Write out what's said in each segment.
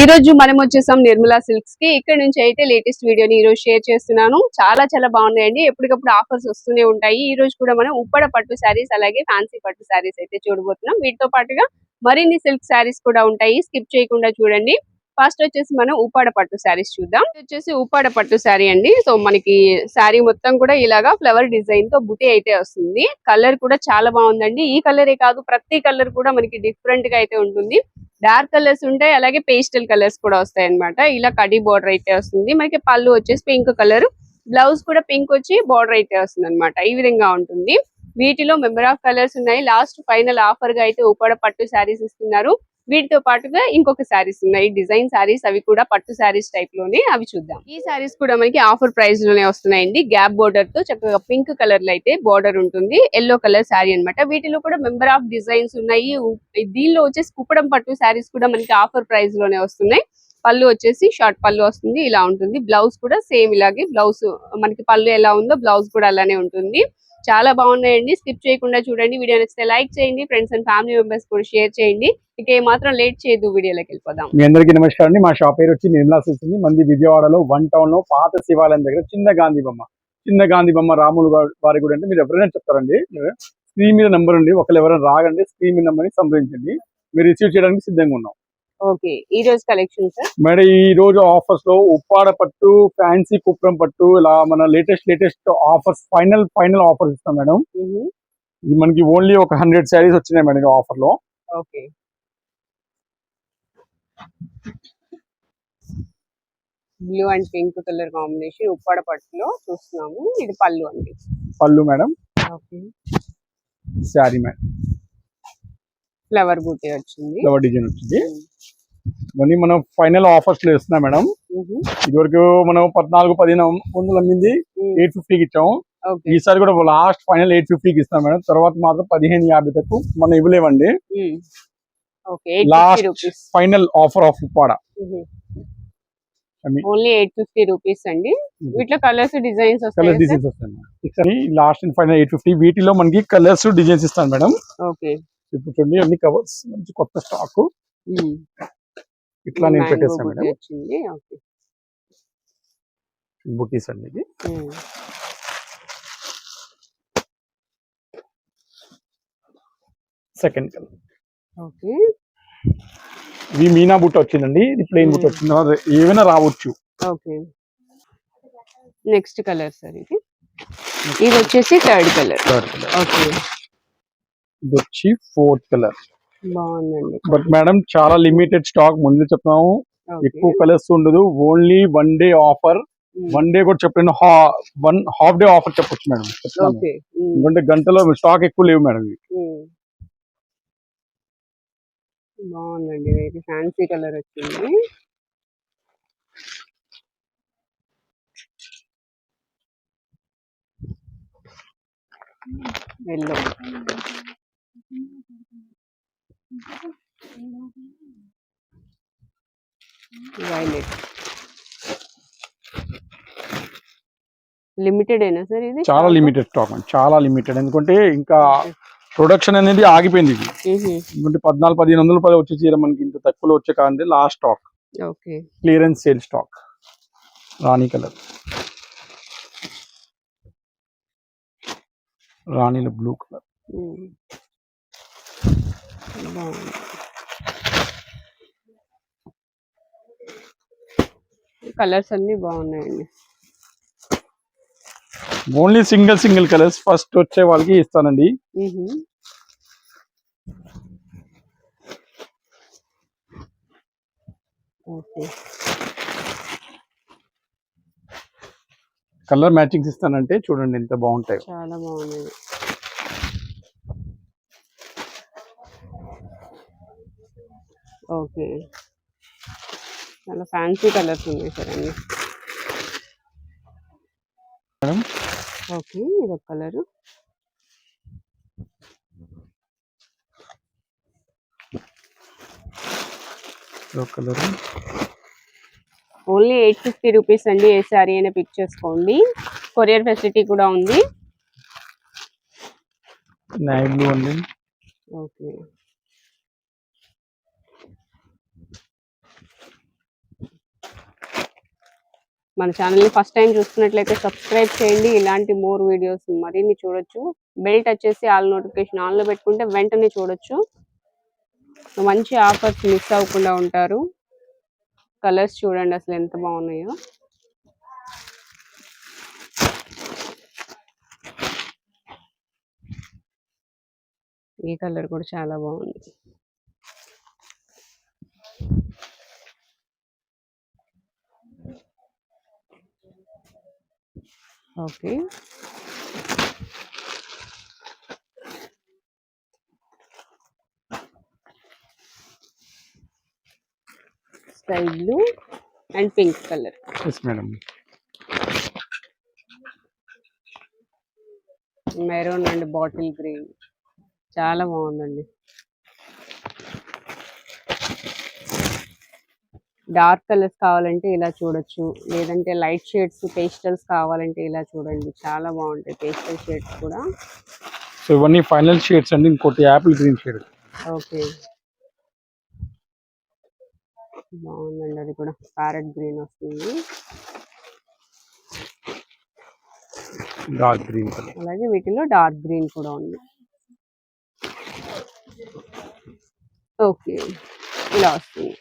ఈ రోజు మనం వచ్చేసాం నిర్మలా సిల్క్స్కి. ఇక్కడ నుంచి అయితే లేటెస్ట్ వీడియోని ఈ రోజు షేర్ చేస్తున్నాను. చాలా చాలా బాగున్నాయండి. ఎప్పటికప్పుడు ఆఫర్స్ వస్తూనే ఉంటాయి. ఈ రోజు కూడా మనం ఉప్పడ పట్టు శారీస్ అలాగే ఫ్యాన్సీ పట్టు శారీస్ అయితే చూడబోతున్నాం. వీటితో పాటుగా మరిన్ని సిల్క్ శారీస్ కూడా ఉంటాయి. స్కిప్ చేయకుండా చూడండి. ఫస్ట్ వచ్చేసి మనం ఉప్పాడ పట్టు శారీస్ చూద్దాం. వచ్చేసి ఉప్పాడ పట్టు శారీ అండి. సో మనకి శారీ మొత్తం కూడా ఇలాగా ఫ్లవర్ డిజైన్తో బుటీ అయితే వస్తుంది. కలర్ కూడా చాలా బాగుందండి. ఈ కలరే కాదు ప్రతి కలర్ కూడా మనకి డిఫరెంట్గా అయితే ఉంటుంది. డార్క్ కలర్స్ ఉంటాయి అలాగే పేస్టల్ కలర్స్ కూడా వస్తాయి అనమాట ఇలా కడి బోర్డర్ అయితే వస్తుంది. మనకి పళ్ళు వచ్చేసి పింక్ కలర్ బ్లౌజ్ కూడా పింక్ వచ్చి బోర్డర్ అయితే వస్తుంది అనమాట ఈ విధంగా ఉంటుంది. వీటిలో మెంబర్ ఆఫ్ కలర్స్ ఉన్నాయి. లాస్ట్ ఫైనల్ ఆఫర్గా అయితే ఉపాడ పట్టు శారీస్ ఇస్తున్నారు. వీటితో పాటుగా ఇంకొక శారీస్ ఉన్నాయి. డిజైన్ శారీస్ అవి కూడా పట్టు శారీస్ టైప్లోనే అవి చూద్దాం. ఈ శారీస్ కూడా మనకి ఆఫర్ ప్రైస్లోనే వస్తున్నాయండి. గ్యాప్ బోర్డర్తో చక్కగా పింక్ కలర్లో అయితే బోర్డర్ ఉంటుంది. ఎల్లో కలర్ శారీ అన్నమాట. వీటిలో కూడా మెంబర్ ఆఫ్ డిజైన్స్ ఉన్నాయి. దీనిలో వచ్చేసి కుప్పడం పట్టు శారీస్ కూడా మనకి ఆఫర్ ప్రైస్లోనే వస్తున్నాయి. పళ్ళు వచ్చేసి షార్ట్ పళ్ళు వస్తుంది. ఇలా ఉంటుంది. బ్లౌజ్ కూడా సేమ్ ఇలాగే బ్లౌజ్ మనకి పళ్ళు ఎలా ఉందో బ్లౌజ్ కూడా అలానే ఉంటుంది. చాలా బాగున్నాయండి. స్కిప్ చేయకుండా చూడండి. వీడియో నచ్చితే లైక్ చేయండి. ఫ్రెండ్స్ అండ్ ఫ్యామిలీ మెంబర్స్ కూడా షేర్ చేయండి. ఇక ఏమాత్రం లేట్ చేయదు వీడియోలోకి వెళ్ళిపోదాం. మీ అందరికీ నమస్కారం అండి. మా షాప్ పేరు వచ్చి నిర్మలా సిల్క్స్ మంది విజయవాడలో వన్ టౌన్లో పాత శివాలయం దగ్గర చిన్న గాంధీ బొమ్మ. చిన్న గాంధీ బొమ్మ రాములు వారి- గుడి అంటే మీరు ఎవరైనా చెప్తారండి. స్క్రీన్ మీద నెంబర్ ఉంది. ఒకళ్ళు ఎవరైనా రాగండి. స్క్రీన్ మీద నెంబర్ని సంప్రదించండి. మీరు రిసీవ్ చేయడానికి సిద్ధంగా ఉన్నాం. ఓకే. ఈ రోజు కలెక్షన్ సార్? మేడం ఈ రోజు ఆఫర్స్లో ఉప్పాడ పట్టు ఫ్యాన్సీ కుప్రం పట్టు ఇలా మన latest latest offers final final offers ఇస్తాం మేడం. ఇది మనకి ఓన్లీ ఒక హండ్రెడ్ శారీస్ వచ్చినాయి మేడం ఆఫర్లో okay. Blue and pink colour combination Uppada పట్టులో చూస్తున్నాము. ఇది పళ్ళు అండి. పళ్ళు madam. Okay. Sari madam. Flower బూటీ వచ్చింది. ఫ్లవర్ డిజైన్ వచ్చింది. ఇవన్నీ మనం ఫైనల్ ఆఫర్స్లో ఇస్తున్నాం మేడం. ఇదివరకు మనం పద్నాలుగు పదిహేను వందలు అమ్మింది మ్మ్. ఎయిట్ ఫిఫ్టీకి ఇచ్చాము. ఈసారి కూడా లాస్ట్ ఫైనల్ ఎయిట్ ఫిఫ్టీకి ఇస్తాం మేడం. తర్వాత మాత్రం పదిహేను యాభై తక్కువ మనం ఇవ్వలేమండి. Last rupees. Final offer of Uppada. Only eight fifty rupees అండి. వీటిలో కలర్స్ డిజైన్స్ కలర్ డిజైన్స్ వస్తాయి last and final eight fifty వీటిలో మనకి కలర్స్ డిజైన్స్ ఇస్తాను మేడం. ఓకే. ఇప్పుడు చూడండి అన్ని కవర్స్ మంచి కొత్త స్టాక్ ఇట్లా నేను పెట్టేస్తాను మేడం. వచ్చింది. ఓకే. బుటీస్ అండి ఇది సెకండ్ కలర్. ఓకే. ఇది మీనా బుట్ట వచ్చిందండి. ఇది ప్లెయిన్ బుట్ట. వచ్చింది. ఏమైనా రావచ్చు. ఓకే. నెక్స్ట్ కలర్ సార్ ఇది. ఇది వచ్చేసి third colour. Third colour. Okay. ఇది వచ్చి ఫోర్త్ కలర్. బాగుందండి. బట్ మేడం చాలా లిమిటెడ్ స్టాక్ ముందు చెప్తాము ఓకే. ఎక్కువ కలర్స్ ఉండదు. Only one day offer. One day కూడా చెప్పలేను. వన్ హాఫ్ డే ఆఫర్ చెప్పొచ్చు మేడం. ఎందుకంటే గంటలో స్టాక్ ఎక్కువ లేవు మేడం. బాగుందండి. ఇది ఫ్యాన్సీ కలర్ వచ్చింది. ఎల్లో. వైలెట్ లిమిటెడ్ అయినా సార్ ఇది? చాలా లిమిటెడ్ స్టాక్ మేడం చాలా లిమిటెడ్ ఎందుకంటే ఇంకా ప్రొడక్షన్ అనేది ఆగిపోయింది ఇది. ఎందుకంటే పద్నాలుగు పదిహేను వందల రూపాయలు వచ్చే చీర మనకి ఇంత తక్కువలో వచ్చే కాదండి last stock clearance sale stock రాణి కలర్. రాణిలో బ్లూ కలర్. మ్మ్. బాగుంది కలర్స్ అన్ని బాగున్నాయండి. Only single single colours first వచ్చే వాళ్ళకి ఇస్తానండి. కలర్ మ్యాచింగ్స్ ఇస్తానంటే చూడండి ఎంత బాగుంటాయి. చాలా బాగున్నాయి. ఓకే. చాలా ఫ్యాన్సీ కలర్స్ ఉన్నాయి సార్ అన్ని. మేడం? ఓకే ఇదొక colour colour only eight fifty rupees అండి ఏ సారీ అయినా పిక్ చేసుకోండి. కొరియర్ ఫెసిలిటీ కూడా ఉంది. నాయ్ బ్లూ అండి. ఓకే. మన ఛానల్ని ఫస్ట్ టైం చూస్తున్నట్లయితే సబ్స్క్రైబ్ చేయండి. ఇలాంటి మోర్ వీడియోస్ మరిన్ని చూడొచ్చు. బెల్ట్ వచ్చేసి ఆల్ నోటిఫికేషన్ ఆన్లో పెట్టుకుంటే వెంటనే చూడొచ్చు. మంచి ఆఫర్స్ మిస్ అవ్వకుండా ఉంటారు. కలర్స్ చూడండి అసలు ఎంత బాగున్నాయో. ఈ కలర్ కూడా చాలా బాగుంది. Okay. Sky blue and pink colour. Yes madam. Maroon and bottle green. చాలా బాగుందండి. డార్క్ కలర్స్ కావాలంటే ఇలా చూడొచ్చు. లేదంటే లైట్ షేడ్స్ పేస్టల్స్ కావాలంటే ఇలా చూడండి. చాలా బాగుంటాయి పేస్టల్ షేడ్స్ కూడా. సో ఇవన్నీ ఫైనల్ షేడ్స్ అండి. ఇంకోటి యాపిల్ గ్రీన్ షేడ్. ఓకే. బాగుందండి అది కూడా. ప్యారెట్ గ్రీన్ వస్తుంది. డార్క్ గ్రీన్ అలాగే వీటిలో డార్క్ గ్రీన్ కూడా ఉంది. ఓకే. ఇలా వస్తుంది.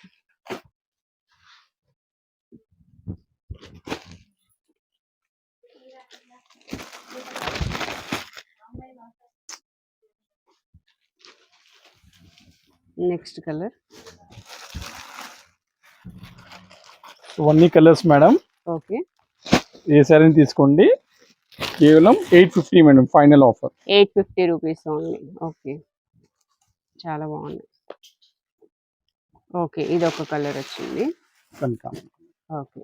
Next colour. ఇవన్నీ కలర్స్ మేడం. ఓకే. ఏ శారీని తీసుకోండి. కేవలం eight fifty madam final offer. Eight fifty rupees only. Okay. చాలా బాగుంది. ఓకే ఇది ఒక కలర్ వచ్చింది. కనుక ఓకే.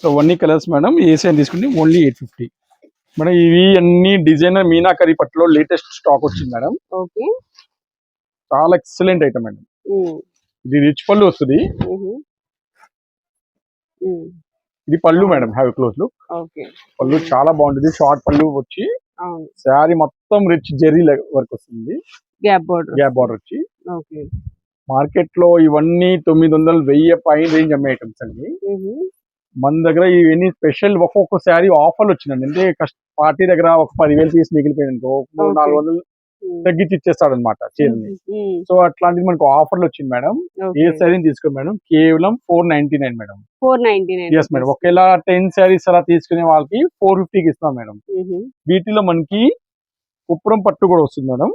సో అవన్నీ కలర్స్ మేడం ఏ శారీ తీసుకుంటే ఓన్లీ ఎయిట్ ఫిఫ్టీ. మేడం ఇవి అన్ని డిజైనర్ మీనాకరి పట్టులో లేటెస్ట్ స్టాక్ వచ్చింది మేడం. ఓకే. చాలా ఎక్సలెంట్ ఐటమ్ మేడం ఉమ్, ఇది రిచ్ పళ్ళు వస్తుంది. ఇది పళ్ళు మేడం హ్యావ్ క్లోజ్ లుక్. పళ్ళు చాలా బాగుంటుంది. షార్ట్ పళ్ళు వచ్చి శారీ మొత్తం రిచ్ జెరీ వర్క్ వస్తుంది. Gap border. గ్యాప్ బార్డర్ వచ్చి. మార్కెట్లో ఇవన్నీ తొమ్మిది వందలు వెయ్యి పైన రేంజ్ అమ్మే ఐటమ్స్ అండి. మన దగ్గర ఇవన్నీ స్పెషల్ ఒక్కొక్క శారీ ఆఫర్లు వచ్చిందండి అంటే పార్టీ దగ్గర ఒక పదివేలు పీస్ మిగిలిపోయింది. నాలుగు వందలు తగ్గించి ఇచ్చేస్తాడు అనమాట చీరని సో అట్లాంటిది మనకు ఆఫర్లు వచ్చింది మేడం. ఏ శారీని తీసుకోండి మేడం. కేవలం four ninety nine madam. Four ninety nine yes madam. ఒకేలా టెన్ శారీస్ అలా తీసుకునే వాళ్ళకి ఫోర్ ఫిఫ్టీకి ఇస్తాం మేడం. వీటిలో మనకి కుప్పరం పట్టు కూడా వస్తుంది మేడం.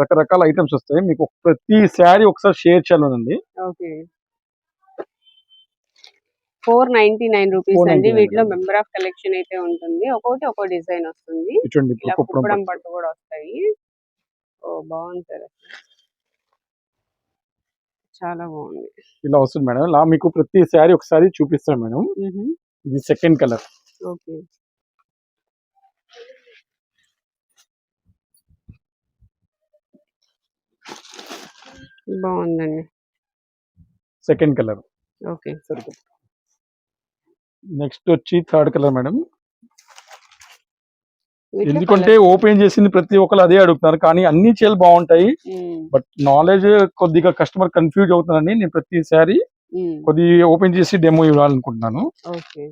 రకరకాల ఐటమ్స్ వస్తాయి. మీకు ప్రతి శారీ ఒకసారి share చేయాలనండి okay. Four ninety nine rupees అండి. 499 వీటిలో మెంబర్ ఆఫ్ కలెక్షన్ అయితే ఉంటుంది. ఒక్కొక్కటి ఒక్కో డిజైన్ వస్తుంది. కుప్పడం పట్టు కూడా వస్తాయి. ఓ బాగుంది సార్. చాలా బాగుంది. ఇలా వస్తుంది మేడం. ఇలా మీకు ప్రతి శారీ ఒకసారి చూపిస్తాను మేడం. ఇది సెకండ్ కలర్ ఓకే. బాగుందండి. Second colour okay. నెక్స్ట్ వచ్చి థర్డ్ కలర్ మేడం. ఎందుకంటే ఓపెన్ చేసింది ప్రతి ఒక్కరు అదే అడుగుతున్నారు. కానీ అన్ని చీరలు బాగుంటాయి. బట్ నాలెడ్జ్ కొద్దిగా కస్టమర్ కన్ఫ్యూజ్ అవుతున్నారని నేను ప్రతి శారీ ఉమ్, కొద్ది ఓపెన్ చేసి డెమో ఇవ్వాలనుకుంటున్నాను. ఓకే.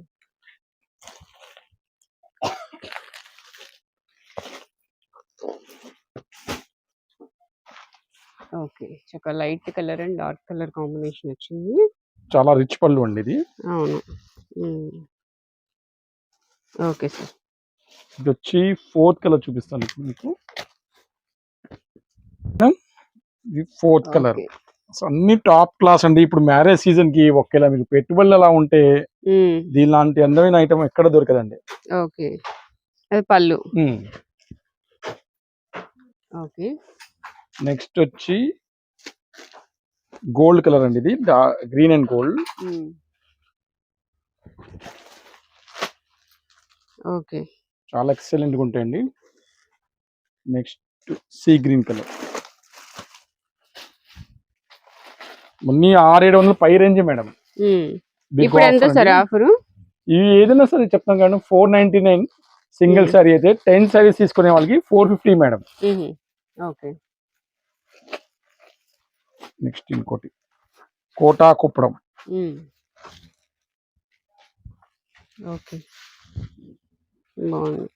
ఒక light colour and dark colour combination వచ్చింది. చాలా రిచ్ పళ్ళు అండి ఇది. అవును. Okay sir. ఇది వచ్చి ఫోర్త్ కలర్ చూపిస్తాను ఇప్పుడు మీకు. ఇది ఫోర్త్ కలర్. సో అన్ని టాప్ క్లాస్ అండి. ఇప్పుడు మ్యారేజ్ సీజన్కి ఒకేలా మీకు పెట్టుబడులు అలా ఉంటే దీనిలాంటి అందమైన ఐటమ్ ఎక్కడ దొరకదండి. ఓకే. అది పళ్ళు. ఓకే. నెక్స్ట్ వచ్చి గోల్డ్ కలర్ అండి ఇది. Green and gold. ఓకే. చాలా ఎక్సలెంట్గా ఉంటాయండి. Next sea green colour. అన్ని ఆరేడు వందల పై రేంజ్ మేడం. ఇప్పుడు ఎంత సార్. ఆఫరు? ఇవి ఏదైనా సరే చెప్తాం కానీ four ninety nine single. Sari అయితే టెన్ సారీస్ తీసుకునే వాళ్ళకి four fifty madam. Okay. Next ఇంకోటి కోటా కుప్పడం. ఓకే. బాగుంది.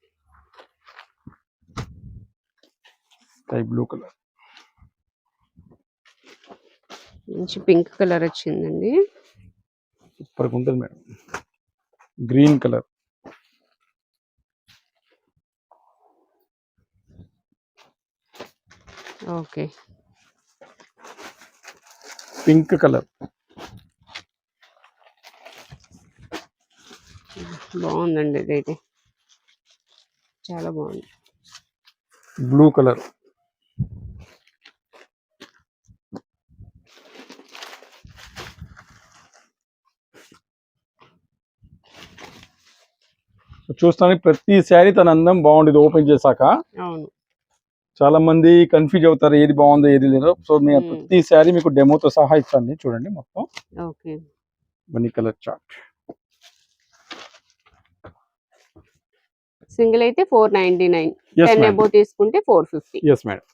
Sky blue colour. మంచి పింక్ కలర్ వచ్చిందండి. సూపర్ ఉంటుంది madam. Green colour. Okay. Pink colour. బాగుందండి ఇదైతే. చాలా బాగుంది. Blue colour. చూస్తానికి ప్రతి శారీ తన అందం బాగుండేది ఓపెన్ చేశాక. అవును. చాలా మంది కన్ఫ్యూజ్ అవుతారు ఏది బాగుందో ఏది లేదో. సో నేను. ప్రతి శారీ మీకు డెమోతో సహా ఇస్తాను. చూడండి మొత్తం. Okay. Money colour chart. Single అయితే ఫోర్ నైన్టీ నైన్. టెన్ అబో తీసుకుంటే ఫోర్ ఫిఫ్టీ. ఎస్ మేడం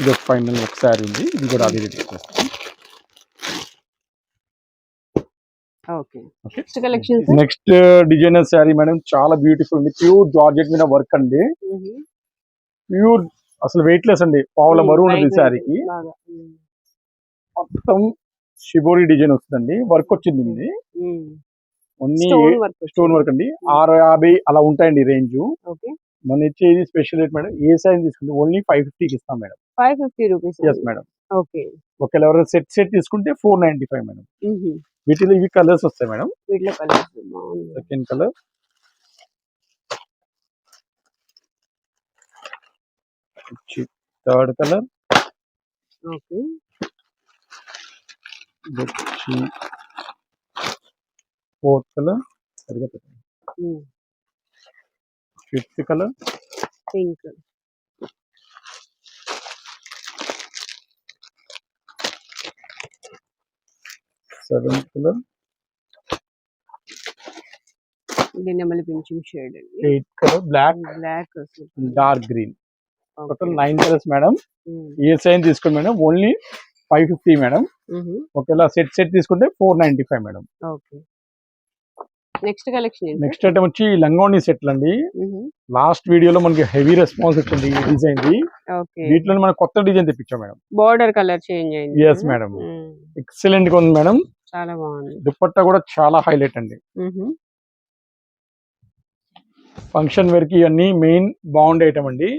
ఇది ఒక ఫైనల్ ఒక శారీ ఉంది. ఇది కూడా అదే Okay. Next designer sari madam చాలా బ్యూటిఫుల్ ఉంది. ప్యూర్ జార్జెట్ మీద వర్క్ అండి. ప్యూర్ అసలు వెయిట్ లెస్ అండి. పావుల బరువు ఉన్నది ఈ శారీకి మొత్తం షిబోరి డిజైన్ వస్తుందండి. వర్క్ వచ్చింది ఇది. ఓన్లీ స్టోన్ వర్క్ అండి. ఆరు యాభై అలా ఉంటాయండి రేంజ్ మన ఇచ్చేది స్పెషల్ రేట్ మేడం. ఏ సైజ్ తీసుకుంటే ఓన్లీ ఫైవ్ ఫిఫ్టీకి ఇస్తాం madam. Five fifty rupees yes madam okay. ఒకవేళ ఎవరైనా సెట్ సెట్ తీసుకుంటే ఫోర్ నైన్టీ ఫైవ్ మేడం వీటిలో ఇవి కలర్స్ వస్తాయి మేడం. వీటిలో colours second colour third colour okay. వచ్చి ఫోర్త్ కలర్ సరిగా fifth colour pink seventh colour ఇది నెమలి పింఛం షేడ్ అండి. Eighth colour black black dark green. Total nine colours madam. ఏ సైజ్ తీసుకోండి madam. Only five fifty madam. ఒకవేళ set set తీసుకుంటే four ninety five madam. Okay. Next collection next item వచ్చి లంగోని సెట్లు అండి. లాస్ట్ వీడియోలో మనకి హెవీ రెస్పాన్స్ వచ్చింది ఈ డిజైన్ ది. వీటిలో మనం కొత్త డిజైన్ తెప్పించాం మేడం. బోర్డర్ కలర్ చేంజ్ అయింది. Yes, madam. ఎక్సలెంట్గా ఉంది మేడం. చాలా బాగుంది. దుపట్టా కూడా చాలా హైలైట్ అండి. ఫంక్షన్ వేర్కి అన్ని మెయిన్ బాగుండే ఐటమ్ అండి.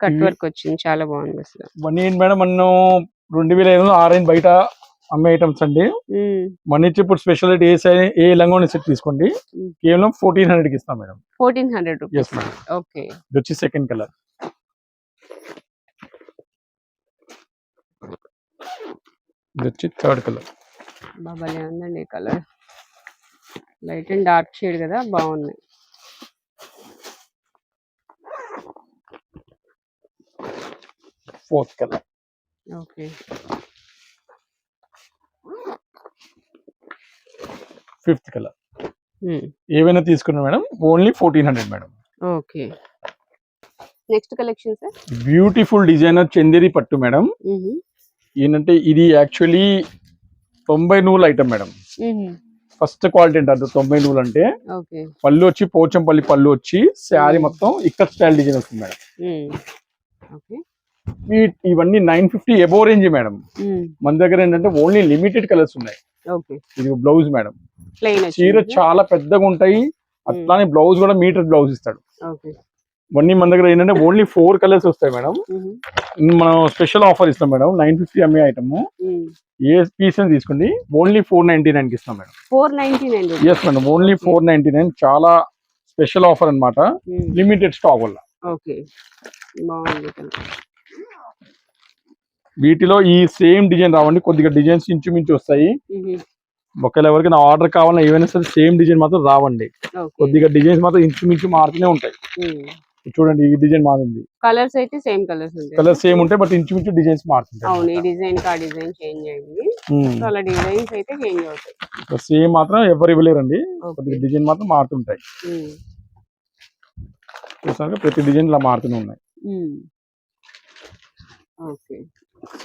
కట్ వర్క్ వచ్చింది. చాలా బాగుంది అసలు. వన్ ఏంటి మేడం? మనం రెండు వేల ఐదు వందలు ఆరైన్ బయట అమ్మే ఐటమ్స్ అండి. మన నుంచి ఇప్పుడు స్పెషల్ ఏ సై- ఏ లంగోని సెట్ తీసుకోండి. కేవలం ఫోర్టీన్ హండ్రెడ్కి ఇస్తాం madam. Fourteen hundred rupees yes madam okay. ఇది వచ్చి సెకండ్ కలర్ ఇది వచ్చి థర్డ్ కలర్ బాబాలే ఉందండి colour light and dark shade కదా బాగున్నాయి. Fourth colour okay. Fifth colour. ఏవైనా తీసుకున్నా madam only fourteen hundred madam. Okay. Next collection sir? Beautiful designer Chanderi పట్టు మేడం. ఏంటంటే ఇది యాక్చువల్లీ తొంభై నూలు ఐటమ్ మేడం. ఫస్ట్ క్వాలిటీ అంటారు తొంభై నూలు అంటే. పళ్ళు వచ్చి పోచంపల్లి పళ్ళు వచ్చి శారీ మొత్తం ఇక్కడ స్టైల్ డిజైన్ వస్తుంది మేడం. ఇవన్నీ nine fifty above range madam. మన దగ్గర ఏంటంటే ఓన్లీ లిమిటెడ్ కలర్స్ ఉన్నాయి. ఇది బ్లౌజ్ మేడం. చీర చాలా పెద్దగా ఉంటాయి. అట్లానే బ్లౌజ్ కూడా మీటర్ బ్లౌజ్ ఇస్తాడు. ఇవన్నీ మన దగ్గర ఏంటంటే ఓన్లీ ఫోర్ కలర్స్ వస్తాయి మేడం. మనం స్పెషల్ ఆఫర్ ఇస్తాం madam. Nine fifty MA item. A piece అని తీసుకోండి. ఓన్లీ ఫోర్ నైన్టీ నైన్కి ఇస్తాం madam. Four ninety nine yes madam only four ninety nine చాలా స్పెషల్ ఆఫర్ అన్నమాట. లిమిటెడ్ స్టాక్ వల్ల. ఓకే. వీటిలో ఈ సేమ్ డిజైన్ రావండి. కొద్దిగా డిజైన్స్ ఇంచుమించు వస్తాయి. ఒకవేళ ఎవరికైనా ఆర్డర్ కావాలన్నా ఏవైనా సరే సేమ్ డిజైన్ మాత్రం రావండి. కొద్దిగా డిజైన్స్ మాత్రం ఇంచుమించు మారుతూనే ఉంటాయి. చూడండి ఈ డిజైన్ మారింది. కలర్స్ అయితే సేమ్ కలర్స్ ఉంటాయి. కలర్ సేమ్ ఉంటాయి బట్ ఇంచుమించు డిజైన్స్ అవును ఈ మారుతుంటాయి డిజైన్ కా డిజైన్ చేంజ్ అయింది. సో అలా డిజైన్స్ అయితే చేంజ్ అవుతాయి. సేమ్ మాత్రం ఎవరు ఇవ్వలేరండి. కొద్దిగా డిజైన్ మాత్రం మారుతుంటాయి. చూసారు ప్రతి డిజైన్ ఇలా మారుతూనే ఉన్నాయి. ఓకే.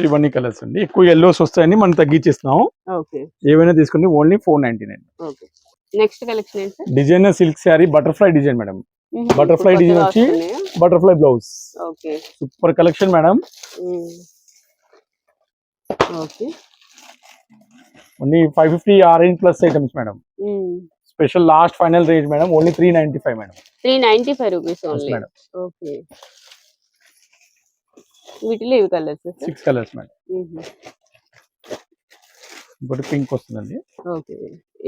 ఇవన్నీ కలర్స్ అండి. ఎక్కువ ఎల్లోస్ వస్తాయండి మనం తగ్గించేస్తున్నాం ఏవైనా తీసుకుంటే only four ninety nine. Next collection ఏంటి sir? Design silk sari butterfly design madam. design కొత్తగా వచ్చి-? Butterfly blouse. Super collection madam. Only five fifty orange plus items madam. Special last final range madam only three ninety five madam. Three ninety five rupees madam. Okay. వీటిలో ఇవి colours six colours madam. ఇంకోటి pink వస్తుందండి. Okay.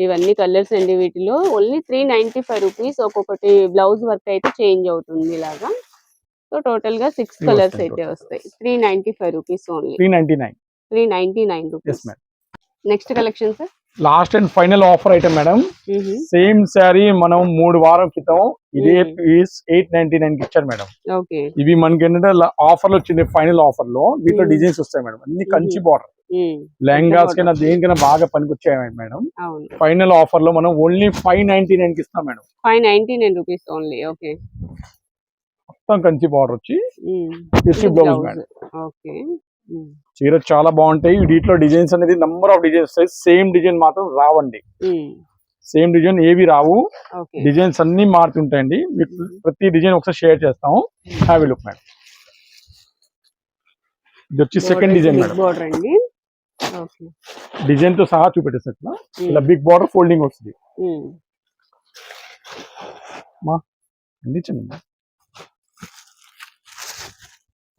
ఇవన్నీ colours అండి వీటిలో. Only three ninety five rupees ఒక్కొక్కటి blouse work అయితే change అవుతుంది ఇలాగా. సో టోటల్గా సిక్స్ కలర్స్ అయితే. వస్తాయి. Three ninety five rupees only. Three ninety nine. Three ninety nine rupees. Next collection sir last and final offer item madam. Same sari మనం మూడు వారం క్రితం ఇదే. పీస్ ఎయిట్ నైన్టీ నైన్కి ఇచ్చారు మేడం. ఇవి మనకి ఏంటంటే ఆఫర్లో వచ్చింది ఫైనల్ ఆఫర్లో వీటిలో. డిజైన్స్ వస్తాయి మేడం. అన్ని కంచి. బార్డర్ లెహంగాస్ కైనా. దేనికైనా బాగా పనికొచ్చాయి మేడం? ఫైనల్ ఆఫర్లో మనం ఓన్లీ ఫైవ్ నైన్టీ నైన్కి ఇస్తాం madam. Five ninety nine rupees only okay. మొత్తం కంచి బార్డర్ వచ్చి వచ్చి బ్లౌజ్ మేడం. ఓకే. చీర చాలా బాగుంటాయి. వీటిలో డిజైన్స్ అనేది నంబర్ ఆఫ్ డిజైన్స్ వస్తాయి. సేమ్ డిజైన్ మాత్రం రావండి. సేమ్ డిజైన్ ఏవి రావు. డిజైన్స్ అన్ని మారుతుంటాయండి. మీకు ప్రతి డిజైన్ ఒకసారి షేర్ చేస్తాము హ్యావ్ లుక్ మేడం ఇది వచ్చి సెకండ్ డిజైన్ మేడం డిజైన్తో సహా చూపెట్టేసి అట్లా ఇలా బిగ్ బార్డర్ ఫోల్డింగ్ వస్తుంది. మా అందించండి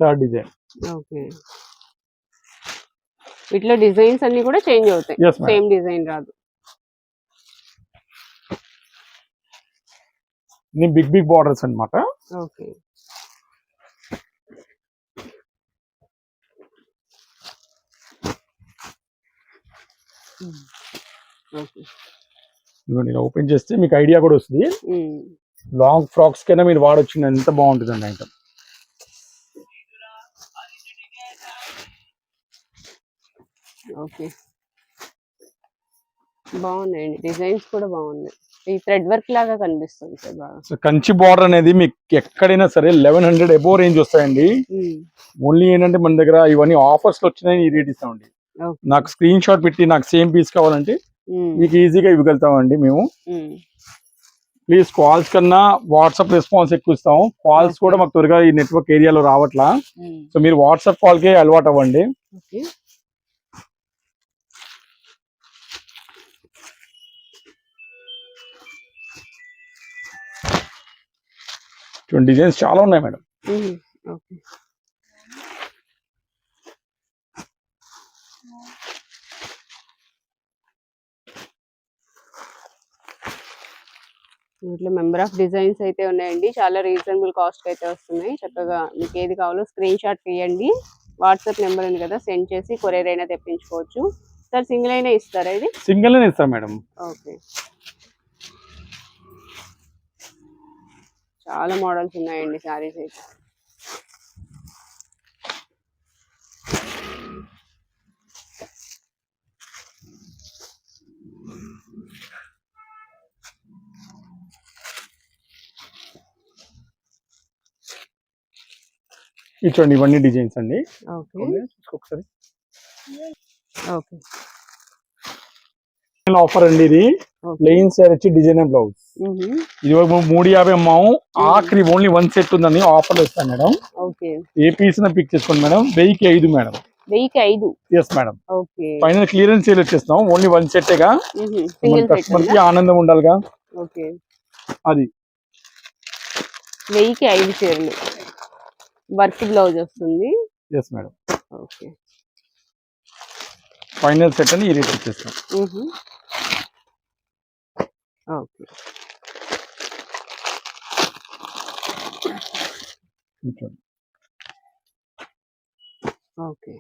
థర్డ్ డిజైన్ ఓకే. వీటిలో డిజైన్స్ అన్ని కూడా చేంజ్ అవుతాయి. సేమ్ డిజైన్ రాదు. బిగ్ బిగ్ బార్డర్స్ అన్నమాట. ఓకే. ఓకే ఇదిగోండి ఇలా ఓపెన్ చేస్తే మీకు ఐడియా కూడా వస్తుంది. లాంగ్ ఫ్రాక్స్ కైనా మీరు వాడొచ్చు ఎంత బాగుంటుందండి ఐటమ్. ఓకే. బాగున్నాయండి. డిజైన్స్ కూడా బాగున్నాయి. ఈ థ్రెడ్ వర్క్ లాగా కనిపిస్తుంది సార్ బాగా. సో కంచి బార్డర్ అనేది మీకు ఎక్కడైనా సరే లెవెన్ హండ్రెడ్ ఎబో రేంజ్ వస్తాయండి. ఓన్లీ ఏంటంటే మన దగ్గర ఇవన్నీ ఆఫర్స్ వచ్చినాయి ఈ రేట్ ఇస్తామండి. నాకు స్క్రీన్ షాట్ పెట్టి నాకు సేమ్ పీస్ కావాలంటే మీకు ఈజీగా ఇవ్వగలుగుతామండి మేము. ప్లీజ్ కాల్స్ కన్నా వాట్సాప్ రెస్పాన్స్ ఎక్కువ ఇస్తాం కాల్స్. కూడా మాకు త్వరగా ఈ నెట్వర్క్ ఏరియాలో రావట్లా. సో మీరు వాట్సాప్ కాల్కే అలవాటు అవ్వండి. చూడండి డిజైన్స్ చాలా ఉన్నాయి మేడం. ఓకే. వీటిలో మెంబర్ ఆఫ్ డిజైన్స్ అయితే ఉన్నాయండి. చాలా రీజనబుల్ కాస్ట్ అయితే వస్తున్నాయి. చక్కగా మీకు ఏది కావాలో స్క్రీన్ షాట్ తీయండి. వాట్సాప్ నెంబర్ ఉంది కదా సెండ్ చేసి కొరియర్ అయినా తెప్పించుకోవచ్చు. సార్ సింగిల్ అయినా ఇస్తారా ఇది? సింగిల్ ఇస్తాం మేడం. ఓకే. చాలా మోడల్స్ ఉన్నాయండి సారీస్ అయితే. చూడండి ఇవన్నీ డిజైన్స్ అండి. ఓకే. ఒకసారి. ఓకే. ఆఫర్ అండి ఇది. ఓకే. ప్లెయిన్ సార్ వచ్చి డిజైనర్ బ్లౌజ్. ఇది మూడు యాభై అమ్మాము ఆఖరి ఓన్లీ వన్ సెట్ ఉందని ఆఫర్ ఇస్తాను మేడం. ఏ పీస్ పిక్ చేసుకోండి మేడం. వెయ్యికి ఐదు మేడం. వెయ్యికి ఐదు? Yes madam final clearance sale వచ్చేస్తాం ఓన్లీ వన్ సెట్టేగా సింగిల్ కస్టమర్కి ఆనందం ఉండాలిగా? అది. వెయ్యికి ఐదు చీరలు. వర్క్ బ్లౌజ్ వస్తుంది. Yes madam okay. Final set అని ఈ రేట్ వచ్చేస్తాం. ఓకే. ఇది చూడండి. ఓకే